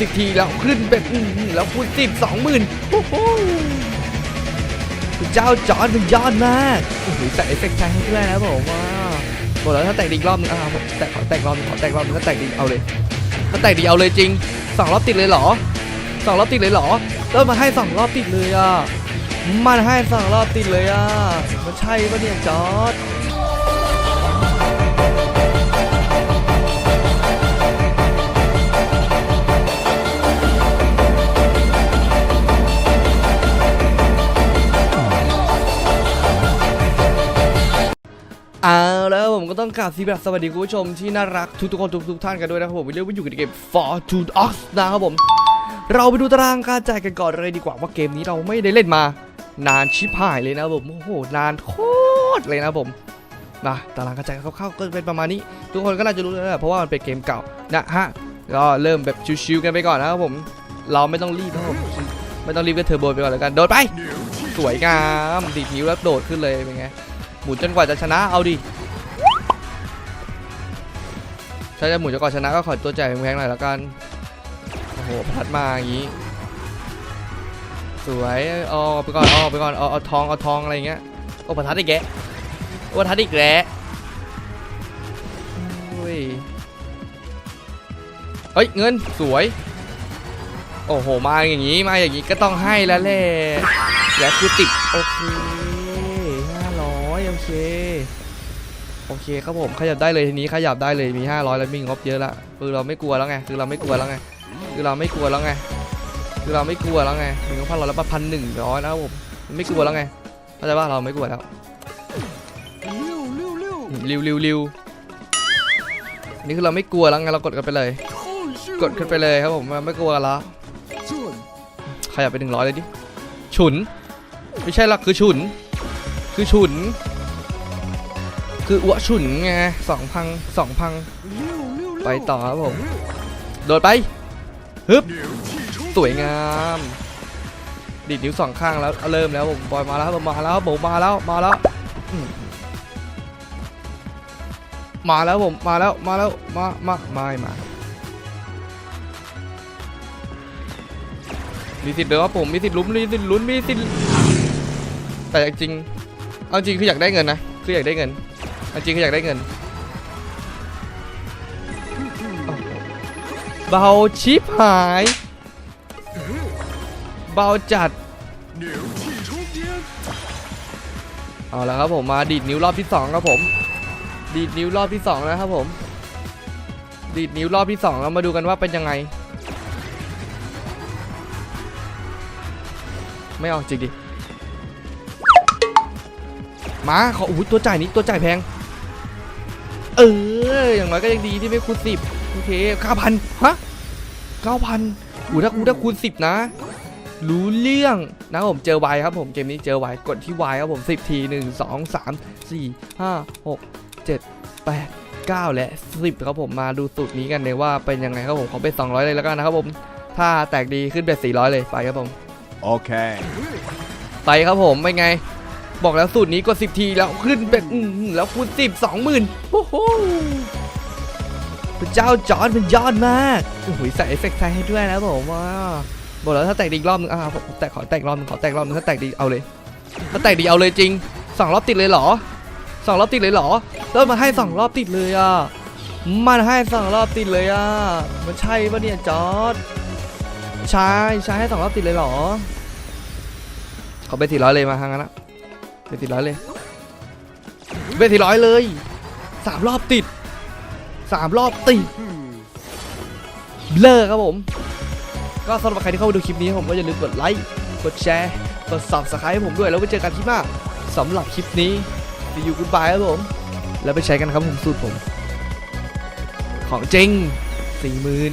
สิบทีแล้วขึ้นเป็นอื้อหือแล้วคูณสิบสองหมื่นโอ้โหเจ้าจอร์ดมันยอดมากโอ้โหใส่เอฟเฟกต์ใช้ให้ด้วยนะผมว่าบอกแล้วถ้าแตกดีกรอบนึงอะผมแตกขอแตกรอบนึงขอแตกรอบนึงถ้าแตกดีเอาเลยถ้าแตกดีเอาเลยจริงสองรอบติดเลยเหรอสองรอบติดเลยเหรอแล้วมาให้สองรอบติดเลยอะมันให้สองรอบติดเลยอะมันใช่ปะเนี่ยจอร์ด เอาแล้วผมก็ต้องกราบสวัสดีคุณผู้ชมที่น่ารักทุกทุกๆคนทุกทุกท่านกันด้วยนะครับผมวันนี้ว่าอยู่กับเกม Fortune Ox นะครับผม เราไปดูตารางการจ่ายกันก่อนเลยดีกว่าว่าเกมนี้เราไม่ได้เล่นมา นานชิบหายเลยนะครับผมโอ้โหนานโคตรเลยนะครับผมนะตารางการจ่ายคร่าวๆก็เป็นประมาณนี้ ทุกคนก็น่าจะรู้แล้วแหละเพราะว่ามันเป็นเกมเก่านะฮะก็เริ่มแบบชิวๆกันไปก่อนนะครับผม เราไม่ต้องรีบนะครับผมไม่ต้องรีบก็เทอร์โบไปก่อนแล้วกันโดดไป สวยงามดีดนิ้วแล้วโดดขึ้นเลยเป็นไง มุนจนกว่าจะชนะเอาดิถ้าจะหมุนจนกว่าชนะก็ขอตัวใจแพงๆหน่อยแล้วกันโอ้โหพัดมาอย่างนี้ สวยเอาไปก่อนเอาไปก่อนเอาเอาทองเอาทองอะไรอย่างเงี้ยโอ้ประทัดอีกแกโอ้ประทัดอีกแล้วโอ้ยเฮ้ยเงินสวย โอ้โห มาอย่างนี้ มาอย่างนี้ก็ต้องให้แล้วแหละแล้วคือติดโอเคห้ เค โอเคครับผมขยับได้เลยทีนี้ขยับได้เลยมี 500 แล้วมีงบเยอะละคือเราไม่กลัวแล้วไงคือเราไม่กลัวแล้วไงคือเราไม่กลัวแล้วไงคือเราไม่กลัวแล้วไงมีงบพันร้อยแล้วพันหนึ่งร้อยนะครับผมไม่กลัวแล้วไงเข้าใจป่ะเราไม่กลัวแล้วริวริวริวนี่คือเราไม่กลัวแล้วไงเรากดกันไปเลย กดขึ้นไปเลยครับผมเราไม่กลัวแล้วขยับไปหนึ่งร้อยเลยดิฉุน ไม่ใช่หรอกคือฉุน คือฉุน คืออ้วฉุนไงสองพังสองพัง ไปต่อครับผม โดดไป ฮึบ สวยงาม ดีดนิ้วสองข้างแล้ว เริ่มแล้วผมบอยมาแล้วครับผมมาแล้วครับผมมาแล้ว มาแล้วอืมมาแล้วผม มาแล้ว มาแล้ว มา มา ไม่มามีสิทธิ์เด้อครับผมมีสิทธิ์ลุ้นมีสิทธิ์ลุ้นมีสิทธิ์แต่จริงๆเอาจริงคืออยากได้เงินนะคืออยากได้เงินเอา จริงคืออยากได้เงินเบาชิปหาย เบาจัด เอาละครับผมมาดีดนิ้วรอบที่สองครับผม ดีดนิ้วรอบที่สองแล้วครับผม ดีดนิ้วรอบที่สองแล้วมาดูกันว่าเป็นยังไง ไม่เอาจริงดิ มาขออู้ตัวจ่ายนี้ตัวจ่ายแพง เออ อย่างน้อยก็ยังดีที่ไม่คูณสิบโอเคเก้าพันฮะเก้าพันอู้ถ้าคูณถ้าคูณสิบนะ รู้เรื่องนะครับผมเจอไวครับผมเกมนี้เจอไวกดที่ไวครับผม10ที1 2 3 4 5 6 7 8 9และ10ครับผมมาดูสูตรนี้กันเลยว่าเป็นยังไงครับผมขอเป็น200เลยแล้วกันนะครับผม ถ้าแตกดีขึ้นเป็น400เลยไปครับผม Okay. ไปครับผมเป็นไง บอกแล้วสูตรนี้กด10 ทีแล้วขึ้นเป็นอื้อหือแล้วคูณ10 20,000โอ้โหพระเจ้าจอร์ดมันยอดมากโอ้โหใส่เอฟเฟกต์ใช้ให้ด้วยนะผมว่าบอกแล้วถ้าแตกดีอีกรอบนึงอะผมแตกขอแตกรอบนึงขอแตกรอบนึงถ้าแตกดีเอาเลย ถ้าแตกดีเอาเลยจริงสองรอบติดเลยเหรอสองรอบติดเลยเหรอแล้วมาให้สองรอบติดเลยอะมันให้สองรอบติดเลยอะมันใช่ปะเนี่ยจอร์ดใช่ใช่ให้สองรอบติดเลยเหรอเขอไปสี่ร้อยเลยมาทางนั้นนะ ไปสี่ร้อยเลยไปสี่ร้อยเลยสามรอบติดสามรอบติดเลิกครับผม ก็สำหรับใครที่เข้ามาดูคลิปนี้ผมก็อย่าลืมกดไลค์กดแชร์กด subscribe ให้ผมด้วย แล้วไว้เจอกันที่หน้าสำหรับคลิปนี้ดีอยู่กุ d บายครับผม แล้วไปใช้กันครับผมสูตรผม ของจริงสี่หมื่น